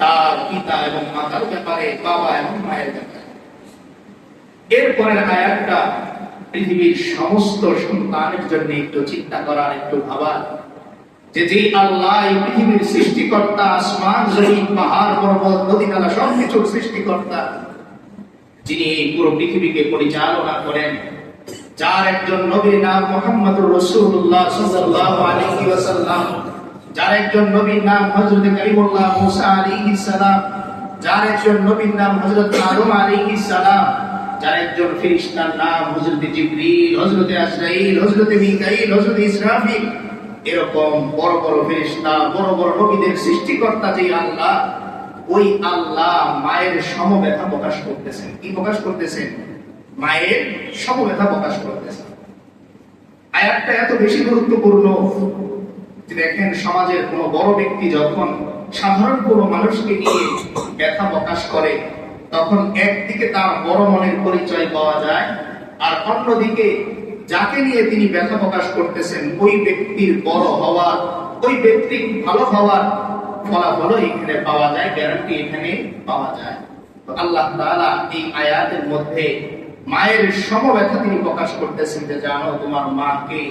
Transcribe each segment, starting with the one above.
তার পিতা এবং মাতার ব্যাপারে, বাবা এবং মায়ের ব্যাপারে। এরপরের আয়াতটা পৃথিবীর সমস্ত সন্তানের জন্য একটু চিন্তা করার, একটু ভাবার। যে যে আল্লাহ এই পৃথিবীর সৃষ্টিকর্তা, আসমান, জমিন, পাহাড়, পর্বত নদী নালা সবকিছুর সৃষ্টিকর্তা, যিনি এই পুরো পৃথিবীকে পরিচালনা করেন, যার একজন নবীর নাম মোহাম্মদুর রসুল্লাহ সাল্লাল্লাহু আলাইহি ওয়াসাল্লাম। যার একজন নবীর নাম হযরত কালিমুল্লাহ মুসা আলাইহিস সালাম, যার একজন নবীর নাম হযরত আদম আলাইহিস সালাম, যার একজন ফেরেশতার নাম হযরত জিবরিল, হযরত আজরাইল, হযরত মিকাইল, হযরত ইসরাফিল। এরকম বড় বড় ফেরেশতা, বড় বড় নবীদের সৃষ্টিকর্তা যে আল্লাহ, ওই আল্লাহ মায়ের সমব্যথা প্রকাশ করতেছেন। কি প্রকাশ করতেছেন? মায়ের সমব্যথা প্রকাশ করতেছেন। আয়াতটা এত বেশি গুরুত্বপূর্ণ। দেখেন সমাজের কোন বড় ব্যক্তি যখন সাধারণ কোন মানুষকে নিয়ে ব্যথা প্রকাশ করে, তখন একদিকে তার বড় মনের পরিচয় পাওয়া যায় আর অন্যদিকে যাকে নিয়ে তিনি ব্যথা প্রকাশ করতেছেন, ওই ব্যক্তির বড় হওয়ার, ওই ব্যক্তির ভালো হওয়ার ফলাফল এখানে পাওয়া যায় গ্যারান্টি এখানে পাওয়া যায়। আল্লাহ এই আয়াতের মধ্যে মায়ের সমব্যথা তিনি প্রকাশ করতেছেন যে, জানো তোমার মাকে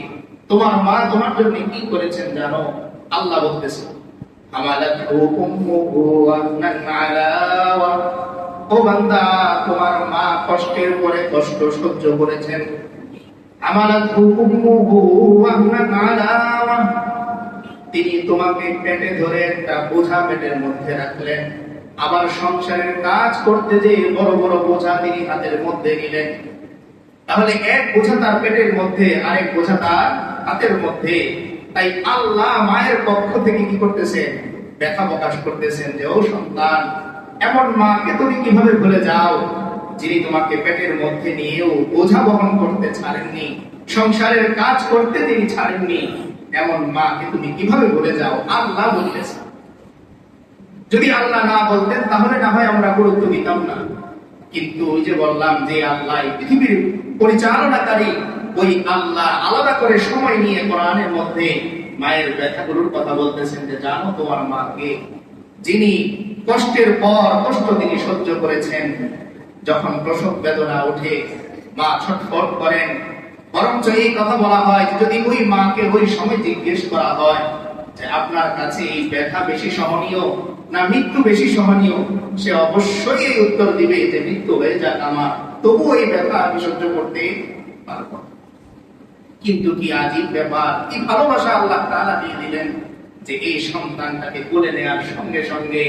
তোমার মা তোমার জন্য কি করেছেন জানো? আল্লাহ ওয়া- তিনি তোমাকে পেটে ধরে একটা বোঝা পেটের মধ্যে রাখলেন। আবার সংসারের কাজ করতে যে বড় বড় বোঝা তিনি হাতের মধ্যে নিলেন। তাহলে এক বোঝা তার পেটের মধ্যে, আরেক বোঝা তার হাতের মধ্যে। তাই আল্লাহ মায়ের পক্ষ থেকে কি করতেছেন? ব্যথা প্রকাশ করতেছেন যে, ও সন্তান, এমন মাকে তুমি কীভাবে ভুলে যাও? যিনি তোমাকে পেটের মধ্যে নিয়েও বোঝা বহন করতে ছাড়েননি, সংসারের কাজ করতে তিনি ছাড়েননি, এমন মাকে তুমি কীভাবে ভুলে যাও? আল্লাহ বলতেছে। যদি আল্লাহ না বলতেন, তাহলে না হয় আমরা গুরুত্ব দিতাম না। কিন্তু ওই যে বললাম যে, আল্লাহ পৃথিবীর পরিচালনাকারী ওই আল্লাহ আলাদা করে সময় নিয়ে কোরআনের মধ্যে মায়ের ব্যথাগুলোর কথা বলতেছেন যে, জানো তোমার মাকে, যিনি কষ্টের পর কষ্ট তিনি সহ্য করেছেন, যখন প্রসব বেদনা ওঠে, মা ছটফট করেন। বরঞ্চ এই কথা বলা হয় যদি ওই মাকে ওই সময় জিজ্ঞেস করা হয় যে, আপনার কাছে এই ব্যথা বেশি সহনীয় না মৃত্যু বেশি সহনীয়? সে অবশ্যই এই উত্তর দিবে যে, মৃত্যু হয়ে যাক আমার। তবু এই ব্যথা আমি সহ্য করতে পারব। কিন্তু কি আজীব ব্যাপার? কি ভালোবাসা আল্লাহ তাআলা দিয়ে দিলেন যে এই সন্তানটাকে কোলে নেওয়ার সঙ্গে সঙ্গে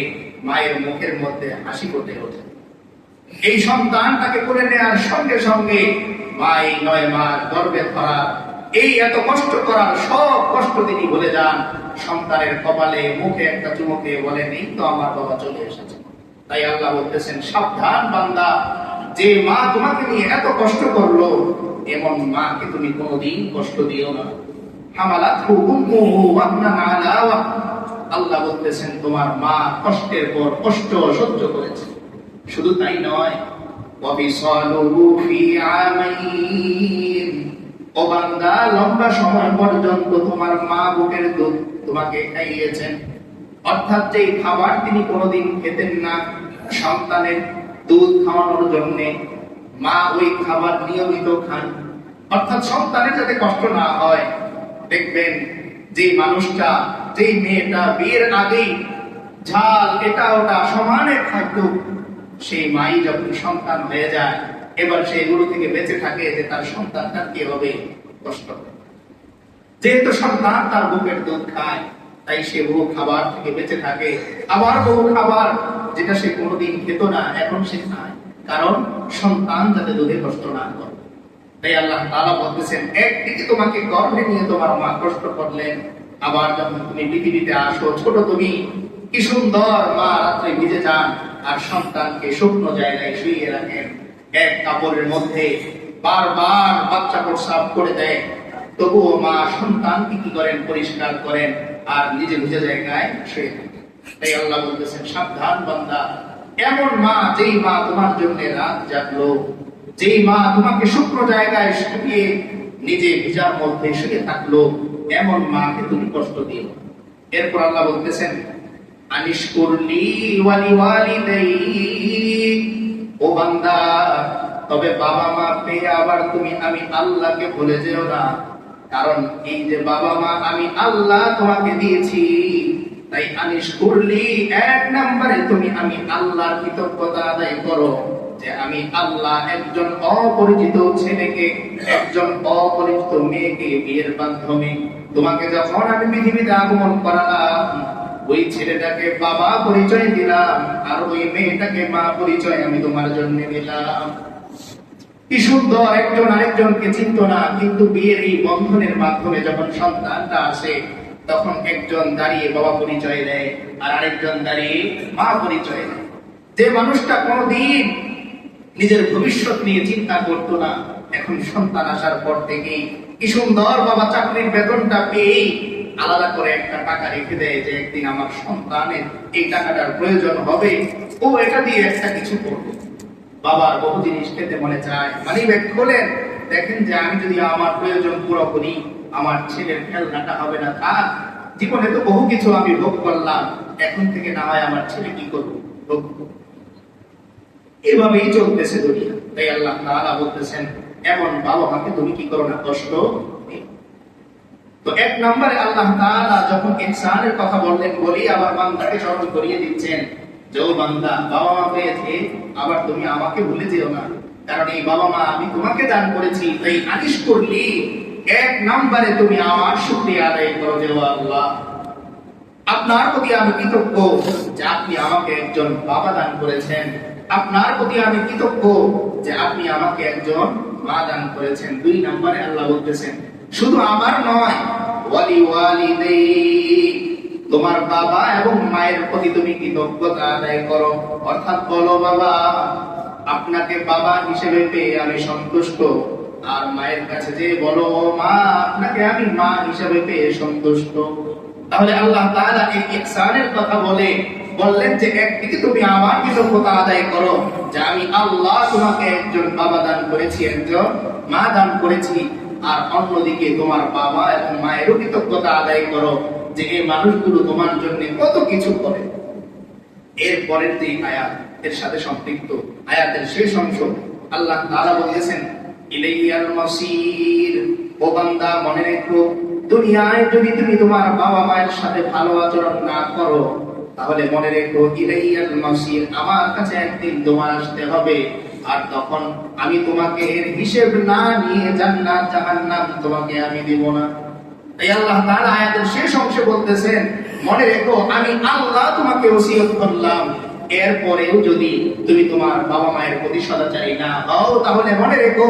মায়ের মুখের মধ্যে হাসি ফুটে ওঠে। এই সন্তানটাকে কোলে নেওয়ার সঙ্গে সঙ্গে ভাই নয় মাস গর্বে ধরা এই এত কষ্ট করার সব কষ্ট তিনি ভুলে যান। সন্তানের কপালে মুখে একটা চুমুকে বলেন, এই তো আমার বাবা চলে এসেছে। তাই আল্লাহ বলতেছেন, সাবধান বান্দা যে মা তোমাকে নিয়ে এত কষ্ট করল, এমন মাকে তুমি কোনোদিন কষ্ট দিও না। আল্লাহ বলতেছেন, তোমার মা কষ্টের পর কষ্ট সহ্য করেছে। শুধু তাই নয় লম্বা সময় পর্যন্ত তোমার মা বুকের দুধ তোমাকে খাইয়েছেন। অর্থাৎ যে খাবার তিনি কোনোদিন খেতেন না, সন্তানের দুধ খাওয়ানোর জন্য মা ওই খাবার নিয়মিত খান অর্থাৎ সন্তানের যাতে কষ্ট না হয়, দেখবেন যে মানুষটা যে মেয়েটা বিয়ের আগেই ঝাল এটা ওটা সমানে খাদ্য, সেই মাই যখন সন্তান হয়ে যায়, এবার সেই এগুলো থেকে বেঁচে থাকে যে তার সন্তানটার কি হবে কষ্ট। যেহেতু সন্তান তার বুকের দুধ খায় তাই সে বহু খাবার থেকে বেঁচে থাকে। আবার বহু খাবার যেটা সে কোনোদিন খেত না, এখন সে খায়। কারণ সন্তান যাতে দুধে কষ্ট না করে। তাই আল্লাহ তাআলা বলতেছেন, একদিকে তোমাকে গর্ভে নিয়ে তোমার মা কষ্ট করলেন, আবার যখন তুমি পৃথিবীতে আসো, ছোট তুমি, কি সুন্দর মা রাত্রে ভিজে যান, আর সন্তানকে শুকনো জায়গায় শুইয়ে রাখেন। এক কাপড়ের মধ্যে বারবার বাচ্চা প্রস্রাব করে দেয়। তবুও মা সন্তানকে কি করেন? পরিষ্কার করেন। আর নিজে নিজে জায়গায় শুয়ে তাই আল্লাহ বলতেছেন, সাবধান বান্দা। এমন মা যেই মা তোমার জন্য রাত জাগলো, যেই মা তোমাকে শুকনো জায়গায় শুকিয়ে নিজে ভিজার মধ্যে শুয়ে থাকল, এমন মাকে তুমি কষ্ট দিও এরপর আল্লাহ বলতেছেন আনিশকুরলি ওয়ালি ওয়ালিদাইক ও বান্দা, তবে বাবা মা পেয়ে আবার তুমি, আমি আল্লাহকে ভুলে যেও না। কারণ এই যে বাবা মা, আমি আল্লাহ তোমাকে দিয়েছি, তাই আনিস করলি এক নম্বরে তুমি আমি আল্লাহর কৃতজ্ঞতা আদায় করো যে আমি আল্লাহ একজন অপরিচিত ছেলেকে, একজন অপরিচিত মেয়েকে বিয়ের মাধ্যমে তোমাকে যখন আমি পৃথিবীতে আগমন করালাম, ওই ছেলেটাকে বাবা পরিচয় দিলাম আর ওই মেয়েটাকে মা পরিচয় আমি তোমার জন্য দিলাম। সুন্দর, একজন আরেকজনকে চিনত না, কিন্তু বিয়ের এই বন্ধনের মাধ্যমে যখন সন্তানটা আসে, তখন একজন দাঁড়িয়ে বাবা পরিচয় দেয়, আর আরেকজন দাঁড়িয়ে মা পরিচয় দেয়। যে মানুষটা কোনোদিন নিজের ভবিষ্যৎ নিয়ে চিন্তা করতো না, এখন সন্তান আসার পর থেকেই কি সুন্দর বাবা চাকরির বেতনটা পেয়ে আলাদা করে একটা টাকা রেখে দেয় যে একদিন আমার সন্তানের এই টাকাটার প্রয়োজন হবে। ও এটা দিয়ে একটা কিছু করবে। বাবার বহু জিনিস পেতে মনে চায়। মানি ব্যাগ খোলেন, দেখেন যে আমি যদি আমার প্রয়োজন পুরো করি, আমার ছেলের খেলনাটা হবে না থাক জীবনে তো বহু কিছু আমি ভোগ করলাম, এখন থেকে না হয় আমার ছেলে কি করব? ভোগ এভাবেই চলতেছে দুনিয়া। তাই আল্লাহ তাআলা বলতেছেন, এমন বাবা মাকে তুমি কি করো না, কষ্ট তো এক নম্বরে আল্লাহ তাআলা যখন ইনসানের কথা বললেন, বলি আবার বান্দাকে স্মরণ করিয়ে দিচ্ছেন আবার তুমি আমাকে ভুলে যেও না। কারণ এই বাবা মা আমি তোমাকে দান করেছি, তাই করলি, এক তুমি আমার শুকরিয়া আদায় করো যে আল্লাহ। আপনার প্রতি আমি কৃতজ্ঞ যে আপনি আমাকে একজন বাবা দান করেছেন। আপনার প্রতি আমি কৃতজ্ঞ যে আপনি আমাকে একজন মা দান করেছেন। দুই নম্বরে আল্লাহ বলতেছেন, শুধু আমার নয় ওয়ালি ওয়ালিদেই তোমার বাবা এবং মায়ের প্রতি তুমি কৃতজ্ঞতা আদায় করো। অর্থাৎ বলো, বাবা, আপনাকে বাবা হিসেবে পেয়ে আমি সন্তুষ্ট। আর মায়ের কাছে যে বলো মা, আপনাকে আমি মা হিসেবে পেয়ে সন্তুষ্ট। তাহলে আল্লাহ তাআলা এই ইহসানের কথা বলে, বললেন যে, একদিকে তুমি আমার কৃতজ্ঞতা আদায় করো, যে আমি আল্লাহ তোমাকে একজন বাবা দান করেছি, একজন মা দান করেছি। আর অন্যদিকে তোমার বাবা এবং মায়েরও কৃতজ্ঞতা আদায় করো। যে এই মানুষগুলো তোমার জন্য কত কিছু করে। এর পরের যে আয়াত, এর সাথে সম্পৃক্ত আয়াতের শেষ অংশ আল্লাহ তাআলা বলেছেন বাবা মায়ের সাথে ভালো আচরণ না করো, তাহলে মনে মাসির, আমার কাছে একদিন তোমার আসতে হবে। আর তখন আমি তোমাকে এর হিসেব না নিয়ে জান্নাত, জাহান্নাম তোমাকে আমি দেব না। তাই আল্লাহ তাআলা আয়াতের শেষ অংশে বলতেছেন, মনে রেখো, আমি আল্লাহ তোমাকে ওসিয়ত করলাম। এরপরেও যদি তুমি তোমার বাবা মায়ের প্রতি সদাচারী না হও, তাহলে মনে রেখো,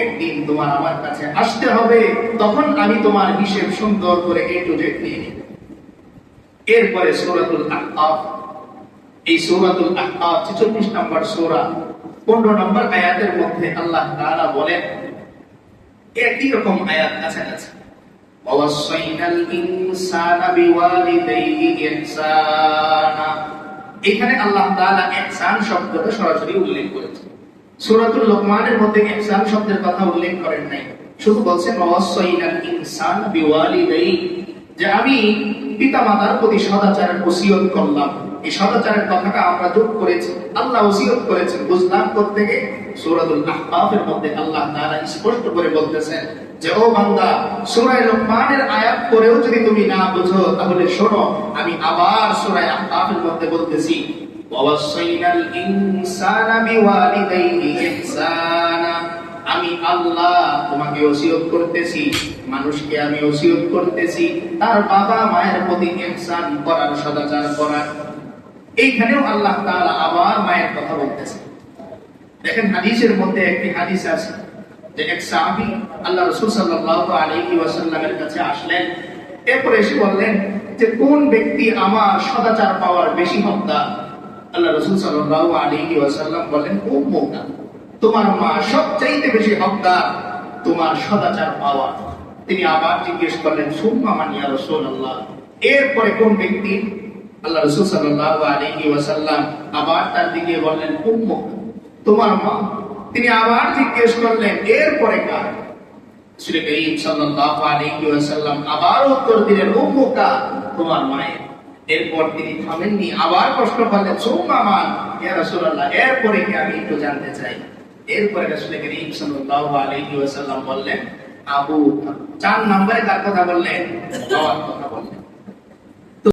একদিন তোমার আমার কাছে আসতে হবে, তখন আমি তোমার হিসেব সুন্দর করে এ টু জেড নিয়ে নিব। এরপরে সূরাতুল আহকাফ, এই সূরাতুল আহকাফ 46 নম্বর সূরা 15 নম্বর আয়াতের মধ্যে আল্লাহ তাআলা বলেন, একই রকম আয়াত কাছাকাছি। ووصينا الإنسان بوالديه إحسانا এখানে আল্লাহ তাআলা ইহসান শব্দটা সরাসরি উল্লেখ করেছেন সূরাতুল লোকমানের মধ্যে ইহসান শব্দের কথা উল্লেখ করেন নাই শুধু বলছেন ওয়াসাইনাল ইনসান বিওয়ালিদাই যে আমি পিতামাতার প্রতি সদাচারের ওসিয়ত করলাম এই সদাচারের কথাটা আমরা যোগ করেছি, আল্লাহ করেছেন। বুঝলাম সূরাতুল আহকাফের মধ্যে আল্লাহ স্পষ্ট করে বলতেছেন যে, ও বান্দা লোকমানের আয়াত পড়েও যদি তুমি না তাহলে শোনো, আমি আবার মধ্যে বলতেছি ইনসানা আমি আল্লাহ তোমাকে করতেছি, মানুষকে আমি ওসিয়ত করতেছি, তার বাবা মায়ের প্রতি ইহসান করার, সদাচার করার। এইখানেও আল্লাহ তাআলা আবার মায়ের কথা বলতেছে। দেখেন হাদিসের মধ্যে একটি হাদিস আছে যে এক সাহাবী আল্লাহ রাসূল সাল্লাল্লাহু আলাইহি ওয়াসাল্লামের কাছে আসলেন। এরপর এসে বললেন যে, কোন ব্যক্তি আমার সদাচার পাওয়ার বেশি হকদার? আল্লাহ রাসূল সাল্লাল্লাহু আলাইহি ওয়াসাল্লাম বলেন ও উম্মুকা তোমার মা সবচাইতে বেশি হকদার তোমার সদাচার পাওয়া তিনি আবার জিজ্ঞেস করলেন, সুম্মা মান ইয়া রাসূলুল্লাহ? এরপরে কোন ব্যক্তি আল্লাহ রাসূল আলাইহি ওয়াসাল্লাম আবার তার দিকে বললেন উম্মুকা তোমার মা। তিনি আবার জিজ্ঞেস করলেন, এরপরে কার? শ্রী করিম আলাইহি ওয়াসাল্লাম আবার উত্তর দিলেন উম্মুকা তোমার মায়ের। এরপর তিনি থামেননি, আবার প্রশ্ন করলেন সৌমামান ইয়া রাসূলুল্লাহ, এরপরে কি আমি একটু জানতে চাই? এরপরে রাসূল করিম সাল্লাল্লাহু আলাইহি ওয়াসাল্লাম বললেন, আবু চার নম্বরে তার কথা বললেন? বাবার কথা বললেন।